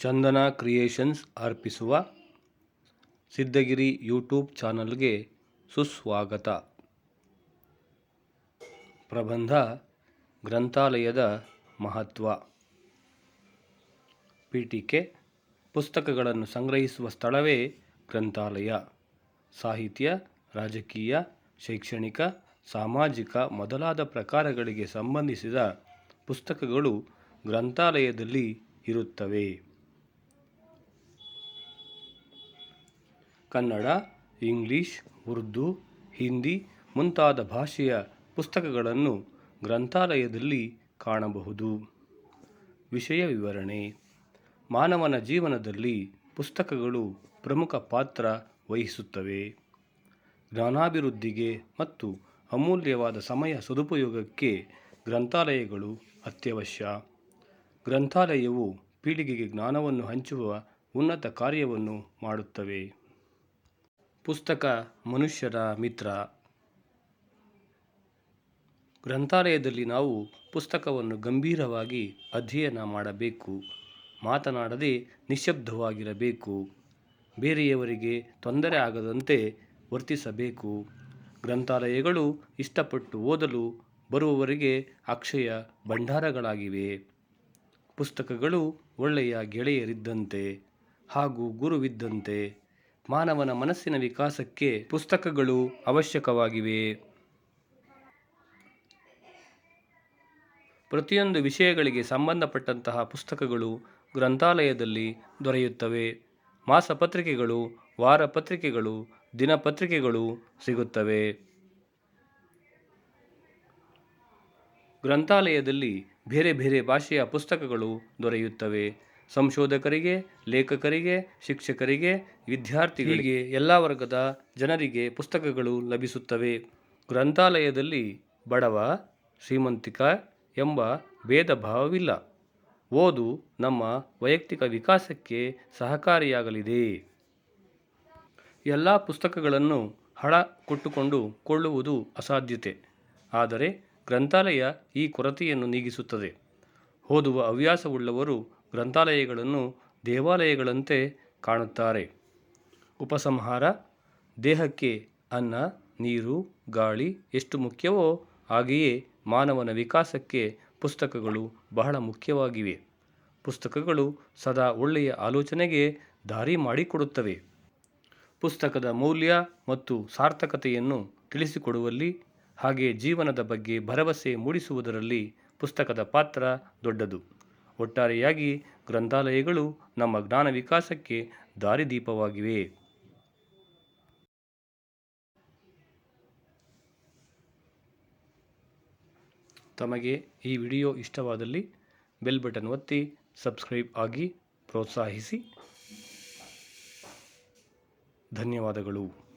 ಚಂದನ creations ಅರ್ಪಿಸುವ Siddhagiri YouTube ಚಾನಲ್ಗೆ ಸುಸ್ವಾಗತ. ಪ್ರಬಂಧ, ಗ್ರಂಥಾಲಯದ ಮಹತ್ವ. ಪೀಠಿಕೆ ಪುಸ್ತಕಗಳನ್ನು ಸಂಗ್ರಹಿಸುವ ಸ್ಥಳವೇ ಗ್ರಂಥಾಲಯ. ಸಾಹಿತ್ಯ, ರಾಜಕೀಯ, ಶೈಕ್ಷಣಿಕ, ಸಾಮಾಜಿಕ ಮೊದಲಾದ ಪ್ರಕಾರಗಳಿಗೆ ಸಂಬಂಧಿಸಿದ ಪುಸ್ತಕಗಳು ಗ್ರಂಥಾಲಯದಲ್ಲಿ ಇರುತ್ತವೆ. ಕನ್ನಡ, ಇಂಗ್ಲಿಷ್, ಉರ್ದು, ಹಿಂದಿ ಮುಂತಾದ ಭಾಷೆಯ ಪುಸ್ತಕಗಳನ್ನು ಗ್ರಂಥಾಲಯದಲ್ಲಿ ಕಾಣಬಹುದು. ವಿಷಯ ವಿವರಣೆ. ಮಾನವನ ಜೀವನದಲ್ಲಿ ಪುಸ್ತಕಗಳು ಪ್ರಮುಖ ಪಾತ್ರ ವಹಿಸುತ್ತವೆ. ಜ್ಞಾನಾಭಿವೃದ್ಧಿಗೆ ಮತ್ತು ಅಮೂಲ್ಯವಾದ ಸಮಯ ಸದುಪಯೋಗಕ್ಕೆ ಗ್ರಂಥಾಲಯಗಳು ಅತ್ಯವಶ್ಯ. ಗ್ರಂಥಾಲಯವು ಪೀಳಿಗೆಗೆ ಜ್ಞಾನವನ್ನು ಹಂಚುವ ಉನ್ನತ ಕಾರ್ಯವನ್ನು ಮಾಡುತ್ತವೆ. ಪುಸ್ತಕ ಮನುಷ್ಯರ ಮಿತ್ರ. ಗ್ರಂಥಾಲಯದಲ್ಲಿ ನಾವು ಪುಸ್ತಕವನ್ನು ಗಂಭೀರವಾಗಿ ಅಧ್ಯಯನ ಮಾಡಬೇಕು. ಮಾತನಾಡದೆ ನಿಶ್ಶಬ್ದವಾಗಿರಬೇಕು ಬೇರೆಯವರಿಗೆ ತೊಂದರೆ ಆಗದಂತೆ ವರ್ತಿಸಬೇಕು. ಗ್ರಂಥಾಲಯಗಳು ಇಷ್ಟಪಟ್ಟು ಓದಲು ಬರುವವರಿಗೆ ಅಕ್ಷಯ ಭಂಡಾರಗಳಾಗಿವೆ. ಪುಸ್ತಕಗಳು ಒಳ್ಳೆಯ ಗೆಳೆಯರಿದ್ದಂತೆ ಹಾಗೂ ಗುರುವಿದ್ದಂತೆ. ಮಾನವನ ಮನಸ್ಸಿನ ವಿಕಾಸಕ್ಕೆ ಪುಸ್ತಕಗಳು ಅವಶ್ಯಕವಾಗಿವೆ. ಪ್ರತಿಯೊಂದು ವಿಷಯಗಳಿಗೆ ಸಂಬಂಧಪಟ್ಟಂತಹ ಪುಸ್ತಕಗಳು ಗ್ರಂಥಾಲಯದಲ್ಲಿ ದೊರೆಯುತ್ತವೆ. ಮಾಸಪತ್ರಿಕೆಗಳು ವಾರಪತ್ರಿಕೆಗಳು ದಿನಪತ್ರಿಕೆಗಳು ಸಿಗುತ್ತವೆ. ಗ್ರಂಥಾಲಯದಲ್ಲಿ ಬೇರೆ ಬೇರೆ ಭಾಷೆಯ ಪುಸ್ತಕಗಳು ದೊರೆಯುತ್ತವೆ. ಸಂಶೋಧಕರಿಗೆ, ಲೇಖಕರಿಗೆ, ಶಿಕ್ಷಕರಿಗೆ, ವಿದ್ಯಾರ್ಥಿಗಳಿಗೆ ಎಲ್ಲ ವರ್ಗದ ಜನರಿಗೆ ಪುಸ್ತಕಗಳು ಲಭಿಸುತ್ತವೆ. ಗ್ರಂಥಾಲಯದಲ್ಲಿ ಬಡವ, ಶ್ರೀಮಂತಿಕ ಎಂಬ ಭೇದ ಭಾವವಿಲ್ಲ ಓದು ನಮ್ಮ ವೈಯಕ್ತಿಕ ವಿಕಾಸಕ್ಕೆ ಸಹಕಾರಿಯಾಗಲಿದೆ. ಎಲ್ಲ ಪುಸ್ತಕಗಳನ್ನು ಹಣ ಕೊಟ್ಟುಕೊಂಡು ಕೊಳ್ಳುವುದು ಅಸಾಧ್ಯತೆ. ಆದರೆ ಗ್ರಂಥಾಲಯ ಈ ಕೊರತೆಯನ್ನು ನೀಗಿಸುತ್ತದೆ. ಓದುವ ಹವ್ಯಾಸವುಳ್ಳವರು ಗ್ರಂಥಾಲಯಗಳನ್ನು ದೇವಾಲಯಗಳಂತೆ ಕಾಣುತ್ತಾರೆ. ಉಪಸಂಹಾರ, ದೇಹಕ್ಕೆ ಅನ್ನ, ನೀರು, ಗಾಳಿ ಎಷ್ಟು ಮುಖ್ಯವೋ ಹಾಗೆಯೇ ಮಾನವನ ವಿಕಾಸಕ್ಕೆ ಪುಸ್ತಕಗಳು ಬಹಳ ಮುಖ್ಯವಾಗಿವೆ. ಪುಸ್ತಕಗಳು ಸದಾ ಒಳ್ಳೆಯ ಆಲೋಚನೆಗೆ ದಾರಿ ಮಾಡಿಕೊಡುತ್ತವೆ. ಪುಸ್ತಕದ ಮೌಲ್ಯ ಮತ್ತು ಸಾರ್ಥಕತೆಯನ್ನು ತಿಳಿಸಿಕೊಡುವಲ್ಲಿ, ಹಾಗೆ ಜೀವನದ ಬಗ್ಗೆ ಭರವಸೆ ಮೂಡಿಸುವುದರಲ್ಲಿ ಪುಸ್ತಕದ ಪಾತ್ರ ದೊಡ್ಡದು. ಒಟ್ಟಾರೆಯಾಗಿ ಗ್ರಂಥಾಲಯಗಳು ನಮ್ಮ ಜ್ಞಾನ ವಿಕಾಸಕ್ಕೆ ದಾರಿದೀಪವಾಗಿವೆ. ತಮಗೆ ಈ ವಿಡಿಯೋ ಇಷ್ಟವಾದಲ್ಲಿ ಬೆಲ್ ಬಟನ್ ಒತ್ತಿ ಸಬ್ಸ್ಕ್ರೈಬ್ ಆಗಿ ಪ್ರೋತ್ಸಾಹಿಸಿ. ಧನ್ಯವಾದಗಳು.